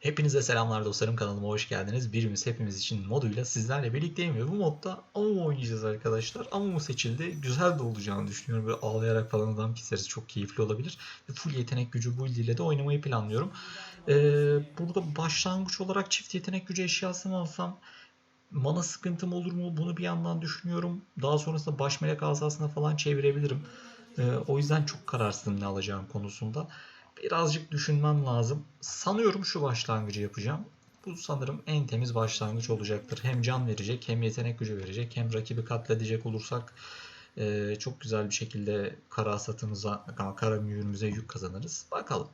Hepinize selamlar dostlarım kanalıma hoş geldiniz. Birimiz hepimiz için moduyla sizlerle birlikteyim ve bu modda Amumu oynayacağız arkadaşlar. Amumu seçildi. Güzel de olacağını düşünüyorum. Böyle ağlayarak falan adam keseriz. Çok keyifli olabilir. Ve full yetenek gücü build ile de oynamayı planlıyorum. Ee, burada başlangıç olarak çift yetenek gücü eşyası mı alsam? Mana sıkıntım olur mu? Bunu bir yandan düşünüyorum. Daha sonrasında baş melek asasına falan çevirebilirim. Ee, o yüzden çok kararsızım ne alacağım konusunda. Birazcık düşünmem lazım. Sanıyorum şu başlangıcı yapacağım. Bu sanırım en temiz başlangıç olacaktır. Hem can verecek hem yetenek gücü verecek hem rakibi katledecek olursak e, çok güzel bir şekilde kara hasatımıza, kara mühürümüze yük kazanırız. Bakalım.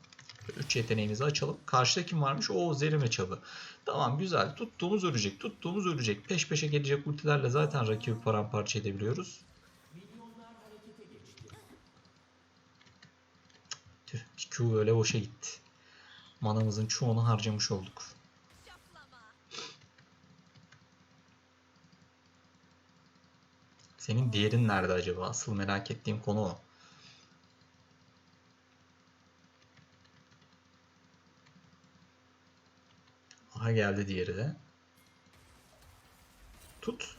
3 yeteneğimizi açalım. Karşıda kim varmış? O Zerime Çabı. Tamam güzel. Tuttuğumuz ölecek. Tuttuğumuz ölecek. Peş peşe gelecek ultilerle zaten rakibi paramparça edebiliyoruz. Tüh, bir Q öyle boşa gitti. Manamızın çoğunu harcamış olduk. Senin diğerin nerede acaba? Asıl merak ettiğim konu o. Aha geldi diğeri de. Tut.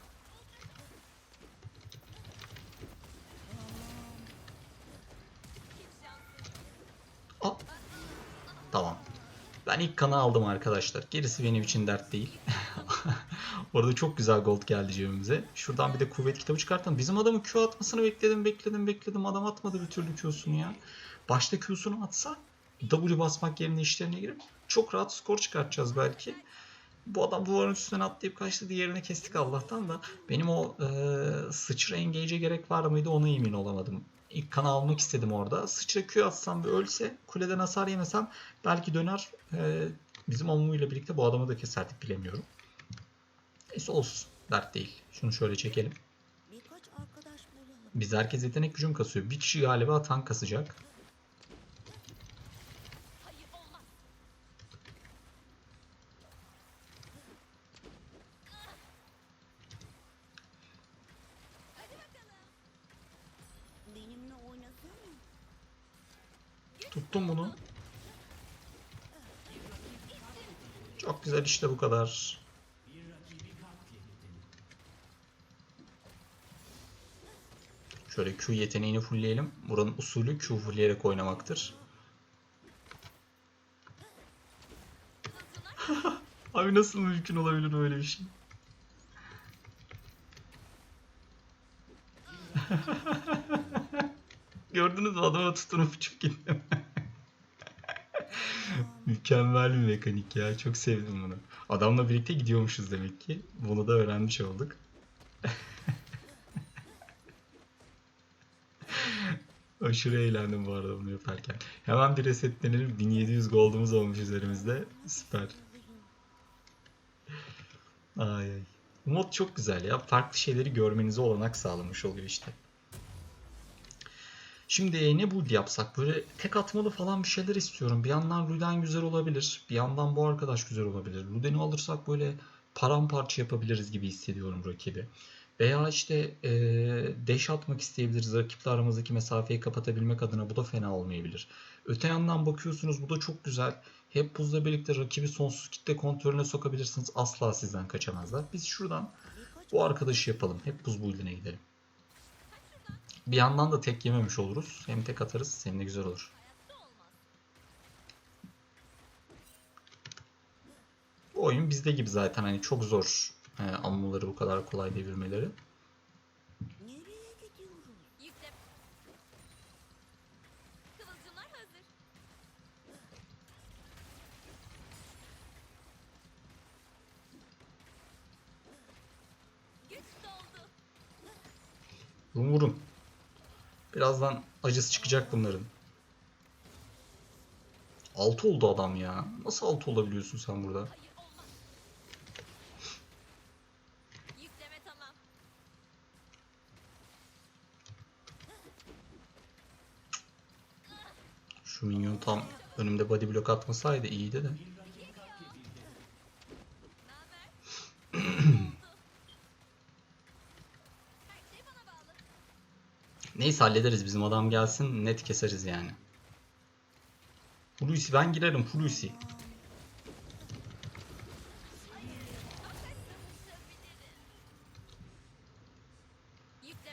Ben ilk kanı aldım arkadaşlar. Gerisi benim için dert değil. Orada çok güzel gold geldi cebimize. Şuradan bir de kuvvet kitabı çıkartalım. Bizim adamın Q atmasını bekledim, bekledim, bekledim. Adam atmadı bir türlü Q'sunu ya. Başta Q'sunu atsa W basmak yerine işlerine girip çok rahat skor çıkartacağız belki. Bu adam duvarın üstüne atlayıp kaçtı. Diğerini kestik Allah'tan da. Benim o e, sıçra engage'e gerek var mıydı ona emin olamadım. İlk kanı almak istedim orada. Sıçra Q atsam ve ölse kuleden hasar yemesem belki döner e, bizim ile birlikte bu adamı da keserdik bilemiyorum. Neyse olsun. Dert değil. Şunu şöyle çekelim. Biz herkes yetenek gücüm kasıyor. Bir kişi galiba tank kasacak. Tuttum bunu. Çok güzel işte bu kadar. Şöyle Q yeteneğini fullleyelim. Buranın usulü Q fullleyerek oynamaktır. Abi nasıl mümkün olabilir öyle bir şey? Gördünüz mü adama tutunup uçup gittim. Mükemmel bir mekanik ya. Çok sevdim bunu. Adamla birlikte gidiyormuşuz demek ki. Bunu da öğrenmiş olduk. Aşırı eğlendim bu arada bunu yaparken. Hemen bir resetlenelim. 1700 gold'umuz olmuş üzerimizde. Süper. Ay ay. Mod çok güzel ya. Farklı şeyleri görmenize olanak sağlamış oluyor işte. Şimdi ne build yapsak? Böyle tek atmalı falan bir şeyler istiyorum. Bir yandan Luden güzel olabilir. Bir yandan bu arkadaş güzel olabilir. Luden'i alırsak böyle paramparça yapabiliriz gibi hissediyorum rakibi. Veya işte ee, dash atmak isteyebiliriz. Rakiple aramızdaki mesafeyi kapatabilmek adına bu da fena olmayabilir. Öte yandan bakıyorsunuz bu da çok güzel. Hep buzla birlikte rakibi sonsuz kitle kontrolüne sokabilirsiniz. Asla sizden kaçamazlar. Biz şuradan bu arkadaşı yapalım. Hep buz build'ine gidelim. Bir yandan da tek yememiş oluruz. Hem tek atarız hem de güzel olur. Bu oyun bizde gibi zaten hani çok zor e, ammuları bu kadar kolay devirmeleri. Birazdan acısı çıkacak bunların. 6 oldu adam ya. Nasıl 6 olabiliyorsun sen burada? Şu minyon tam önümde body block atmasaydı iyiydi de. Neyse hallederiz bizim adam gelsin net keseriz yani. Hulusi ben girerim Hulusi.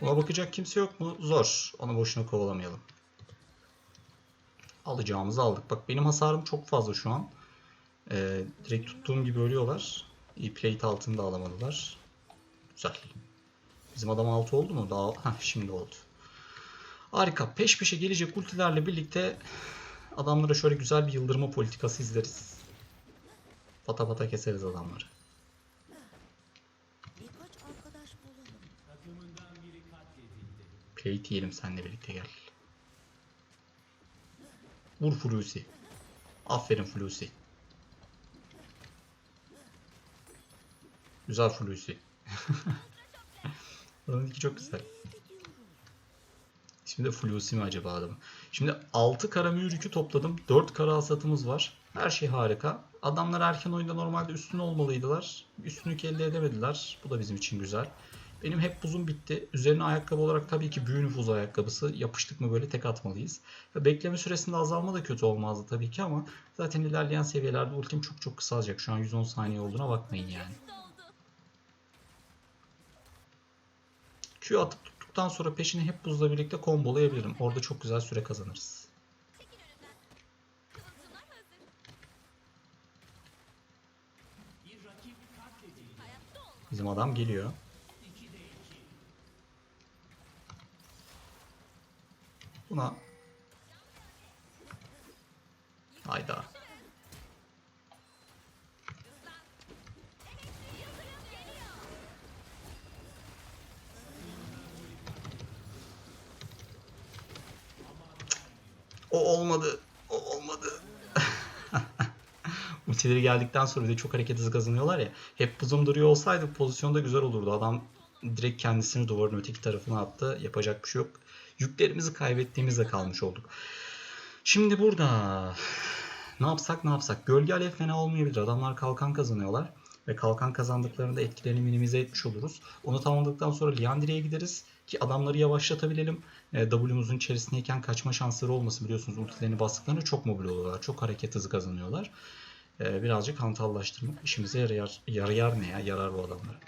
Buna bakacak kimse yok mu? Zor. Onu boşuna kovalamayalım. Alacağımızı aldık. Bak benim hasarım çok fazla şu an. Ee, direkt tuttuğum gibi ölüyorlar. E plate altında alamadılar. Güzel. Bizim adam altı oldu mu? Daha Heh, şimdi oldu. Harika. Peş peşe gelecek ultilerle birlikte adamlara şöyle güzel bir yıldırma politikası izleriz. Pata pata keseriz adamları. Birkaç arkadaş bulalım. Plate yiyelim seninle birlikte gel. Vur Flusi. Aferin Flusi. Güzel Flusi. Onunki çok güzel. Şimdi Flusi mi acaba adamı? Şimdi 6 kara mührükü topladım. 4 kara hasatımız var. Her şey harika. Adamlar erken oyunda normalde üstün olmalıydılar. Üstünlük elde edemediler. Bu da bizim için güzel. Benim hep buzum bitti. Üzerine ayakkabı olarak tabii ki büyü nüfuz ayakkabısı. Yapıştık mı böyle tek atmalıyız. Bekleme süresinde azalma da kötü olmazdı tabii ki ama zaten ilerleyen seviyelerde ultim çok çok kısalacak. Şu an 110 saniye olduğuna bakmayın yani. Q atıp tuttuktan sonra peşini hep buzla birlikte kombolayabilirim. Orada çok güzel süre kazanırız. Bizim adam geliyor. Buna Hayda. O olmadı. O olmadı. Ultileri geldikten sonra bir de çok hareket hızı kazanıyorlar ya. Hep buzum duruyor olsaydı pozisyonda güzel olurdu. Adam direkt kendisini duvarın öteki tarafına attı. Yapacak bir şey yok. Yüklerimizi kaybettiğimizde kalmış olduk. Şimdi burada ne yapsak ne yapsak. Gölge alev fena olmayabilir. Adamlar kalkan kazanıyorlar. Ve kalkan kazandıklarında etkilerini minimize etmiş oluruz. Onu tamamladıktan sonra Liandry'e gideriz. Ki adamları yavaşlatabilelim. E, W'muzun içerisindeyken kaçma şansları olmasın. Biliyorsunuz ultilerini bastıklarında çok mobil oluyorlar. Çok hareket hızı kazanıyorlar. E, birazcık hantallaştırmak işimize yarayar. Yarayar ne ya? Yarar bu adamlara.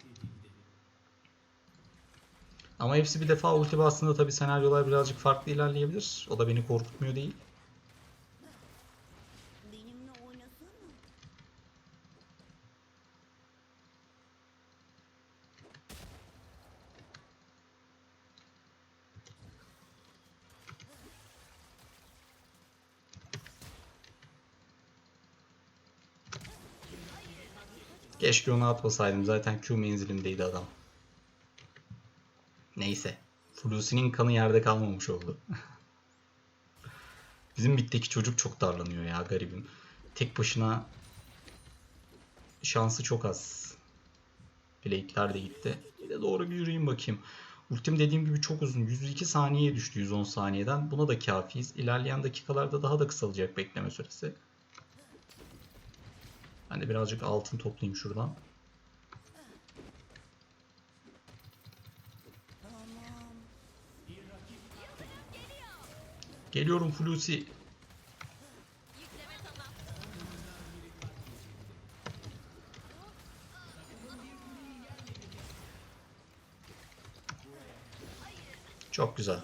Ama hepsi bir defa ulti bastığında tabii senaryolar birazcık farklı ilerleyebilir. O da beni korkutmuyor değil. Keşke onu atmasaydım. Zaten Q menzilimdeydi adam. Neyse. Flusi'nin kanı yerde kalmamış oldu. Bizim bitteki çocuk çok darlanıyor ya garibim. Tek başına şansı çok az. Blade'ler de gitti. Bir de doğru bir yürüyeyim bakayım. Ultim dediğim gibi çok uzun. 102 saniyeye düştü 110 saniyeden. Buna da kafiyiz. İlerleyen dakikalarda daha da kısalacak bekleme süresi. Ben de birazcık altın toplayayım şuradan. Geliyorum tamam. Çok güzel.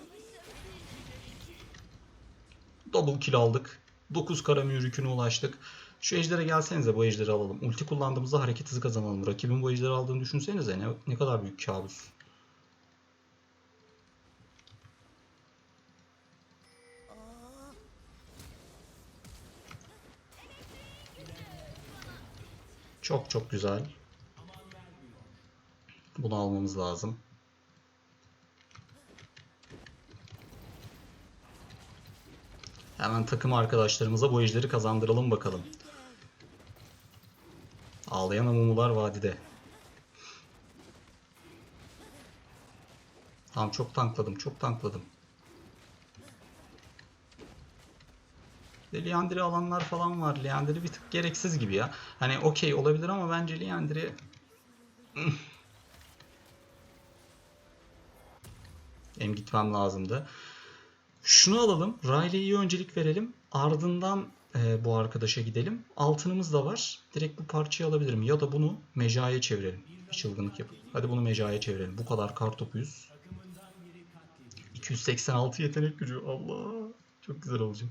Double kill aldık. 9 kara mührüküne ulaştık. Şu ejdere gelsenize bu ejderi alalım. Ulti kullandığımızda hareket hızı kazanalım. Rakibin bu ejderi aldığını düşünsenize ne, ne kadar büyük kabus. Çok çok güzel. Bunu almamız lazım. Hemen takım arkadaşlarımıza bu ejderi kazandıralım bakalım. Ağlayan amumular vadide. Tamam çok tankladım, çok tankladım. Liandry alanlar falan var. Liandry bir tık gereksiz gibi ya. Hani okey olabilir ama bence Liandry... Benim gitmem lazımdı. Şunu alalım. Riley'e öncelik verelim. Ardından e, bu arkadaşa gidelim. Altınımız da var. Direkt bu parçayı alabilirim. Ya da bunu mecaya çevirelim. Bir çılgınlık yapıp. Hadi bunu mecaya çevirelim. Bu kadar kar topuyuz. 286 yetenek gücü. Allah. Çok güzel olacak.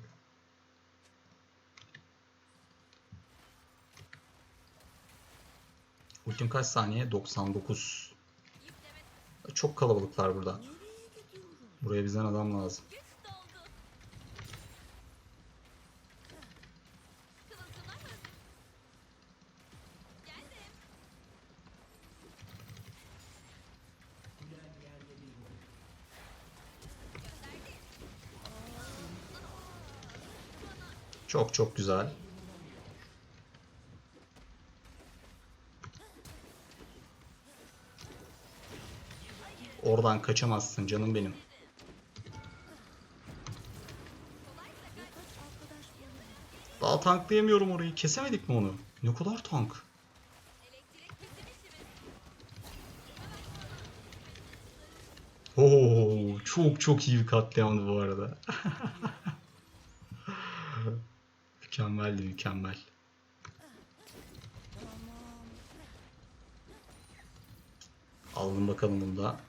Ultim kaç saniye? 99. Yükleme Çok kalabalıklar burada. Buraya bizden adam lazım. Çok çok güzel. Oradan kaçamazsın canım benim. Daha tanklayamıyorum orayı. Kesemedik mi onu? Ne kadar tank? Oo, çok çok iyi bir katliamdı bu arada. Mükemmeldi mükemmel. Aldım bakalım bunu da.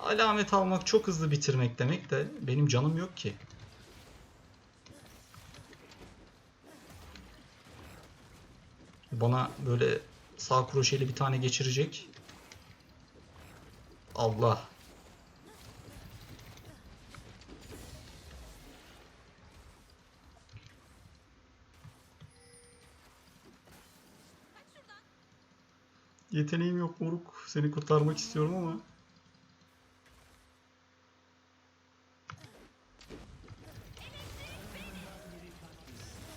Alamet almak çok hızlı bitirmek demek de benim canım yok ki. Bana böyle sağ kroşeli bir tane geçirecek. Allah. Yeteneğim yok moruk. Seni kurtarmak istiyorum ama.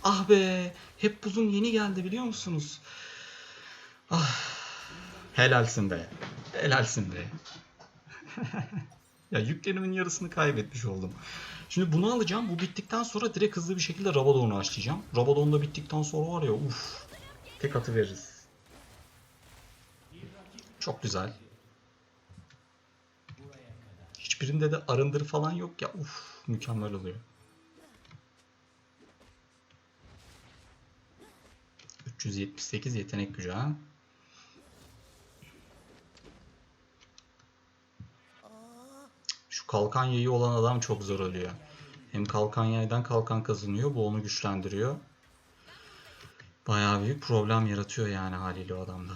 Ah be. Hep buzum yeni geldi biliyor musunuz? Ah. Helalsin be. Helalsin be. ya yüklerimin yarısını kaybetmiş oldum. Şimdi bunu alacağım. Bu bittikten sonra direkt hızlı bir şekilde Rabadon'u açacağım. Rabadon da bittikten sonra var ya uf. Tek atı veririz. Çok güzel. Hiçbirinde de arındır falan yok ya. Uf, mükemmel oluyor. 378 yetenek gücü ha. Şu kalkan yayı olan adam çok zor ölüyor. Hem kalkan yaydan kalkan kazanıyor. Bu onu güçlendiriyor. Bayağı büyük problem yaratıyor yani haliyle o adamda.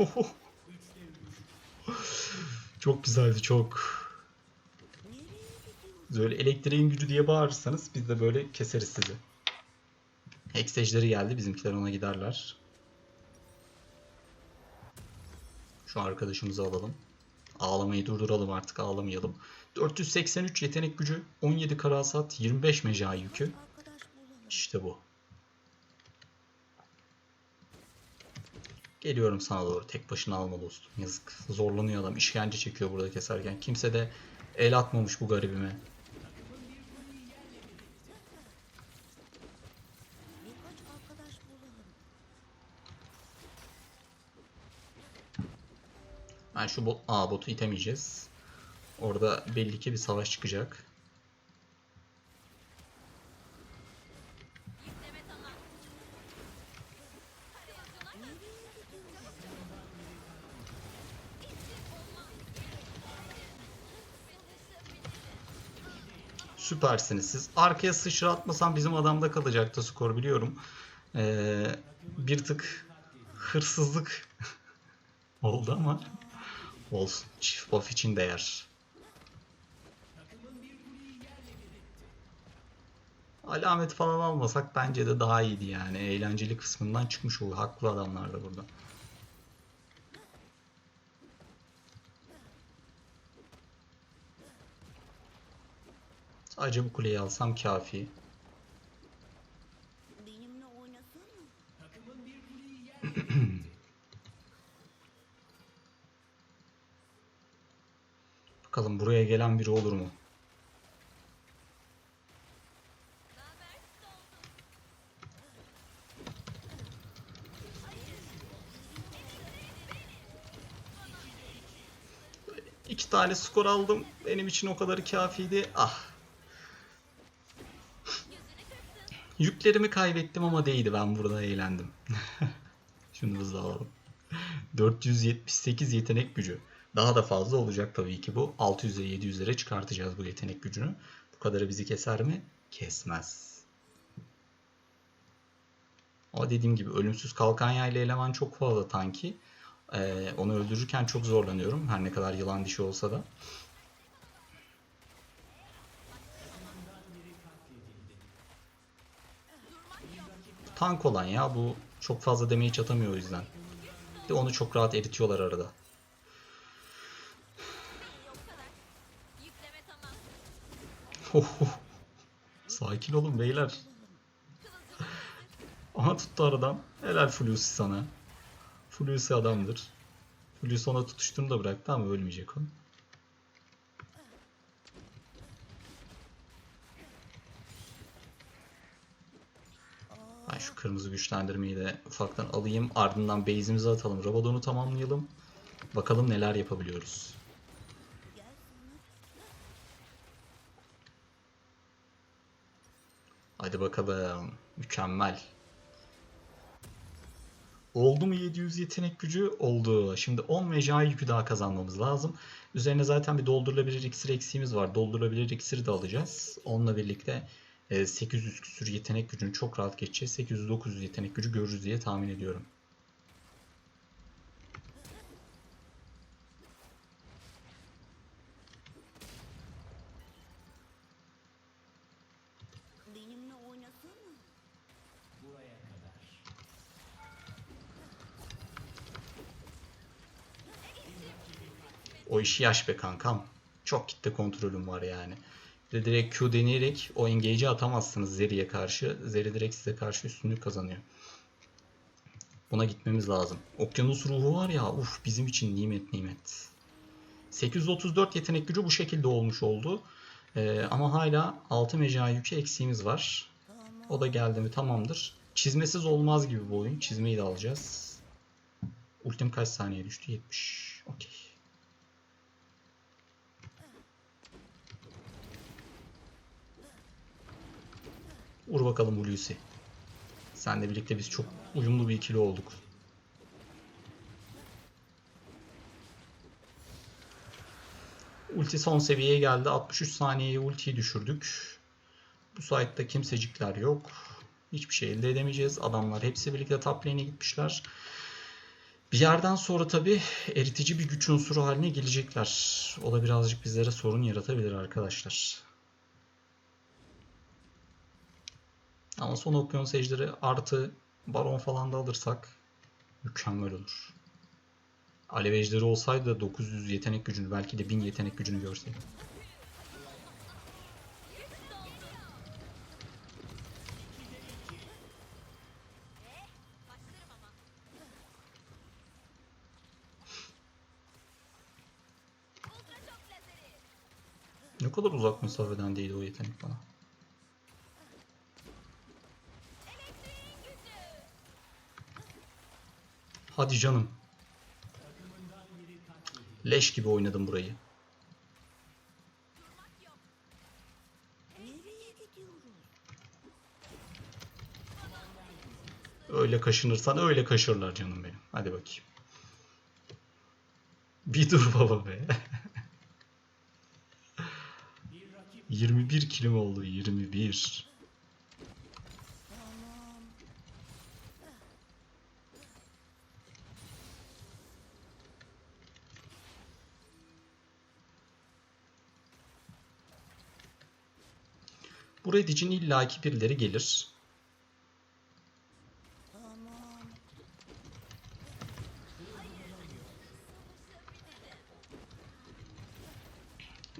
çok güzeldi çok. Böyle elektriğin gücü diye bağırırsanız biz de böyle keseriz sizi. Hexage'leri geldi. Bizimkiler ona giderler. Şu arkadaşımızı alalım. Ağlamayı durduralım artık ağlamayalım. 483 yetenek gücü, 17 karasat, 25 meca yükü. İşte bu. Geliyorum sana doğru. Tek başına alma dostum. Yazık. Zorlanıyor adam. İşkence çekiyor burada keserken. Kimse de el atmamış bu garibime. Ben şu bot, aa, botu itemeyeceğiz. Orada belli ki bir savaş çıkacak. Süpersiniz siz. Arkaya sıçratmasam bizim adamda kalacaktı skor biliyorum. Ee, bir tık hırsızlık oldu ama olsun. Çift buff için değer. Alamet falan almasak bence de daha iyiydi yani. Eğlenceli kısmından çıkmış oldu. Haklı adamlar da burada. Sadece bu kuleyi alsam kafi. Bakalım buraya gelen biri olur mu? İki tane skor aldım. Benim için o kadarı kafiydi. Ah. Yüklerimi kaybettim ama değdi. Ben burada eğlendim. Şunu hızlı alalım. 478 yetenek gücü. Daha da fazla olacak tabii ki bu. 600'e 700'lere çıkartacağız bu yetenek gücünü. Bu kadarı bizi keser mi? Kesmez. Ama dediğim gibi ölümsüz kalkan yaylı eleman çok fazla tanki. Ee, onu öldürürken çok zorlanıyorum. Her ne kadar yılan dişi olsa da. Tank olan ya bu çok fazla damage atamıyor o yüzden. De onu çok rahat eritiyorlar arada. Sakin olun beyler. Aha tuttu aradan. Helal Flusi sana. Flusi adamdır. Flusi ona tutuştuğunu da bıraktı ama ölmeyecek o. kırmızı güçlendirmeyi de ufaktan alayım. Ardından base'imizi atalım. Rabadon'u tamamlayalım. Bakalım neler yapabiliyoruz. Hadi bakalım. Mükemmel. Oldu mu 700 yetenek gücü? Oldu. Şimdi 10 mecai yükü daha kazanmamız lazım. Üzerine zaten bir doldurulabilir iksir eksiğimiz var. Doldurulabilir iksiri de alacağız. Onunla birlikte 800 küsür yetenek gücünü çok rahat geçeceğiz. 800-900 yetenek gücü görürüz diye tahmin ediyorum. O işi yaş be kankam. Çok kitle kontrolüm var yani. De direkt Q deneyerek o engage'i atamazsınız Zeri'ye karşı. Zeri direkt size karşı üstünlük kazanıyor. Buna gitmemiz lazım. Okyanus ruhu var ya uf bizim için nimet nimet. 834 yetenek gücü bu şekilde olmuş oldu. Ee, ama hala 6 mecai yükü eksiğimiz var. O da geldi mi tamamdır. Çizmesiz olmaz gibi bu oyun. Çizmeyi de alacağız. Ultim kaç saniye düştü? 70. Okey. Vur bakalım Hulusi. Senle birlikte biz çok uyumlu bir ikili olduk. Ulti son seviyeye geldi. 63 saniyeye ultiyi düşürdük. Bu site'da kimsecikler yok. Hiçbir şey elde edemeyeceğiz. Adamlar hepsi birlikte top lane'e gitmişler. Bir yerden sonra tabi eritici bir güç unsuru haline gelecekler. O da birazcık bizlere sorun yaratabilir arkadaşlar. Ama son okyanus ejderi artı baron falan da alırsak mükemmel olur. Alev ejderi olsaydı da 900 yetenek gücünü belki de 1000 yetenek gücünü lazeri. Ne kadar uzak mesafeden değdi o yetenek bana. Hadi canım. Leş gibi oynadım burayı. Öyle kaşınırsan öyle kaşırlar canım benim. Hadi bakayım. Bir dur baba be. 21 kilim oldu 21. Bu red için illaki birileri gelir.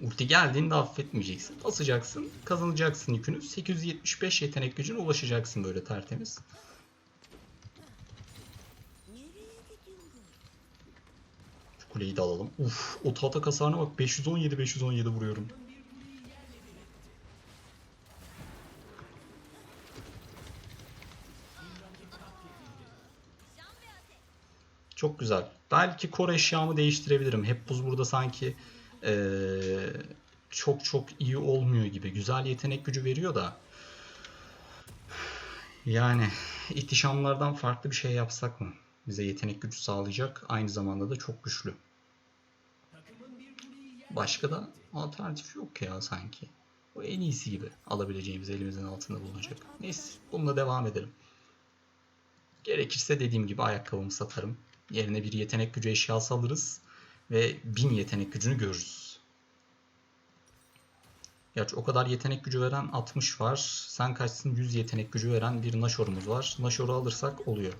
Ulti geldiğinde affetmeyeceksin. Basacaksın, kazanacaksın yükünü. 875 yetenek gücüne ulaşacaksın böyle tertemiz. Şu kuleyi de alalım. Uf, o tahta kasarına bak 517 517 vuruyorum. Çok güzel. Belki kor eşyamı değiştirebilirim. Hep buz burada sanki eee, çok çok iyi olmuyor gibi. Güzel yetenek gücü veriyor da yani ihtişamlardan farklı bir şey yapsak mı? Bize yetenek gücü sağlayacak. Aynı zamanda da çok güçlü. Başka da alternatif yok ya sanki. Bu en iyisi gibi alabileceğimiz elimizin altında bulunacak. Neyse bununla devam edelim. Gerekirse dediğim gibi ayakkabımı satarım. Yerine bir yetenek gücü eşyası alırız. Ve 1000 yetenek gücünü görürüz. Gerçi o kadar yetenek gücü veren 60 var. Sen kaçsın 100 yetenek gücü veren bir Nashor'umuz var. Nashor'u alırsak oluyor.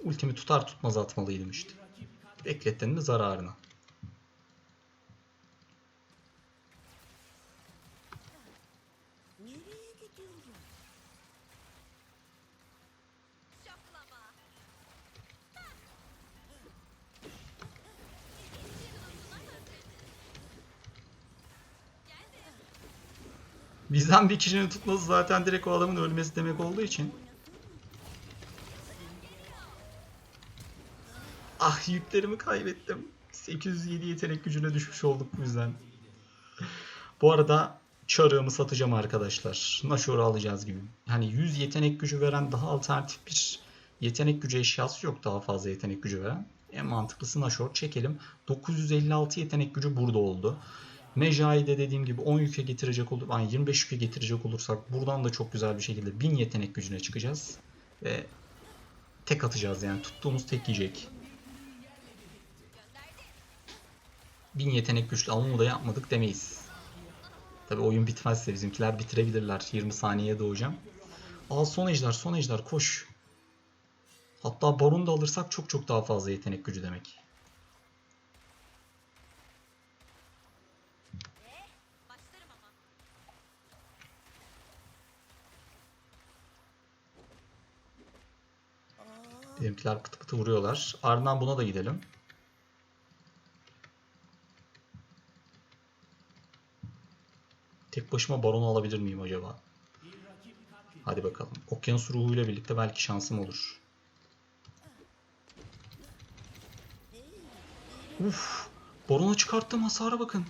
Ultimi tutar tutmaz atmalıydım işte. Beklettin mi zararına. Bizden bir kişinin tutması zaten direkt o adamın ölmesi demek olduğu için. Ah yüklerimi kaybettim. 807 yetenek gücüne düşmüş olduk bu yüzden. Bu arada çarığımı satacağım arkadaşlar. Nashor'u alacağız gibi. Hani 100 yetenek gücü veren daha alternatif bir yetenek gücü eşyası yok daha fazla yetenek gücü veren. En mantıklısı Nashor. Çekelim. 956 yetenek gücü burada oldu. Mejai'yi de dediğim gibi 10 yüke getirecek olur, yani 25 yüke getirecek olursak buradan da çok güzel bir şekilde 1000 yetenek gücüne çıkacağız. Ve tek atacağız yani tuttuğumuz tek yiyecek. 1000 yetenek güçlü bunu da yapmadık demeyiz. Tabi oyun bitmezse bizimkiler bitirebilirler. 20 saniyeye doğacağım. Aa son ejder son ejder koş. Hatta baron da alırsak çok çok daha fazla yetenek gücü demek. Başlarım ama. Aa, Bizimkiler pıtı pıtı vuruyorlar. Ardından buna da gidelim. Tek başıma baronu alabilir miyim acaba? Hadi bakalım. Okyanus ruhuyla birlikte belki şansım olur. Uf! Barona çıkarttığım hasara bakın.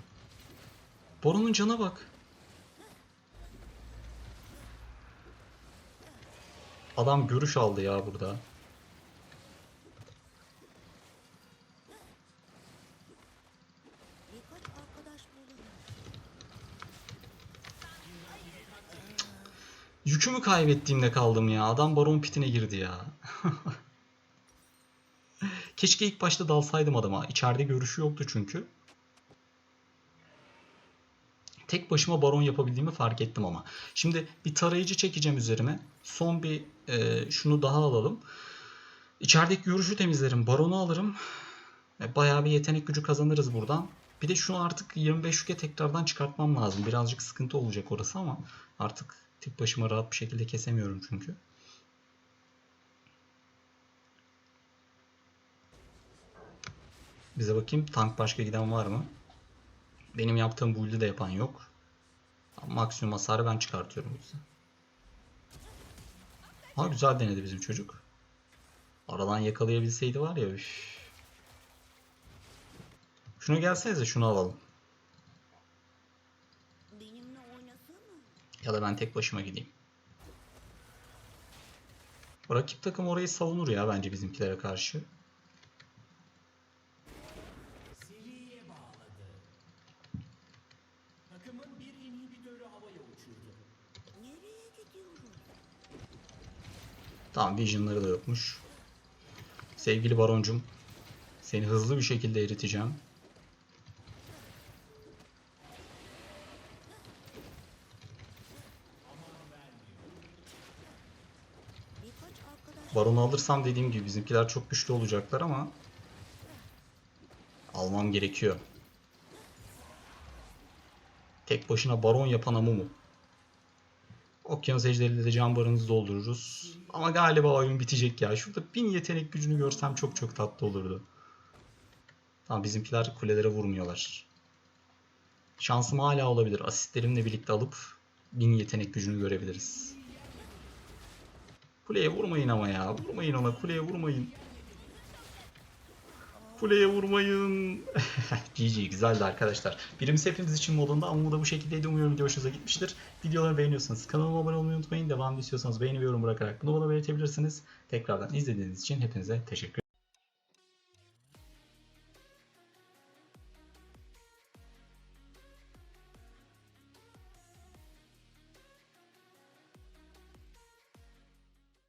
Baronun cana bak. Adam görüş aldı ya burada. Yükümü kaybettiğimde kaldım ya. Adam baron pitine girdi ya. Keşke ilk başta dalsaydım adama. İçeride görüşü yoktu çünkü. Tek başıma baron yapabildiğimi fark ettim ama. Şimdi bir tarayıcı çekeceğim üzerime. Son bir e, şunu daha alalım. İçerideki görüşü temizlerim. Baronu alırım. E, bayağı bir yetenek gücü kazanırız buradan. Bir de şunu artık 25 yüke tekrardan çıkartmam lazım. Birazcık sıkıntı olacak orası ama artık tek başıma rahat bir şekilde kesemiyorum çünkü. Bize bakayım tank başka giden var mı? Benim yaptığım build'i de yapan yok. Maksimum hasarı ben çıkartıyorum o yüzden. Ha güzel denedi bizim çocuk. Aradan yakalayabilseydi var ya üf. Şunu gelsenize şunu alalım. Ya da ben tek başıma gideyim. Rakip takım orayı savunur ya bence bizimkilere karşı. Tamam visionları da yokmuş. Sevgili baroncum. Seni hızlı bir şekilde eriteceğim. Birkaç arkadaş Baronu alırsam dediğim gibi bizimkiler çok güçlü olacaklar ama almam gerekiyor. Tek başına baron yapan Amumu. Okyanus ejderiyle de can barınızı doldururuz. Ama galiba oyun bitecek ya. Şurada bin yetenek gücünü görsem çok çok tatlı olurdu. Tamam bizimkiler kulelere vurmuyorlar. Şansım hala olabilir. Asistlerimle birlikte alıp bin yetenek gücünü görebiliriz. Kuleye vurmayın ama ya. Vurmayın ona. Kuleye vurmayın. Kuleye vurmayın. GG güzeldi arkadaşlar. Birimiz hepimiz için modunda ama bu da bu şekildeydi. Umuyorum video hoşunuza gitmiştir. Videoları beğeniyorsanız kanalıma abone olmayı unutmayın. Devamlı istiyorsanız beğeni ve yorum bırakarak bunu bana belirtebilirsiniz. Tekrardan izlediğiniz için hepinize teşekkür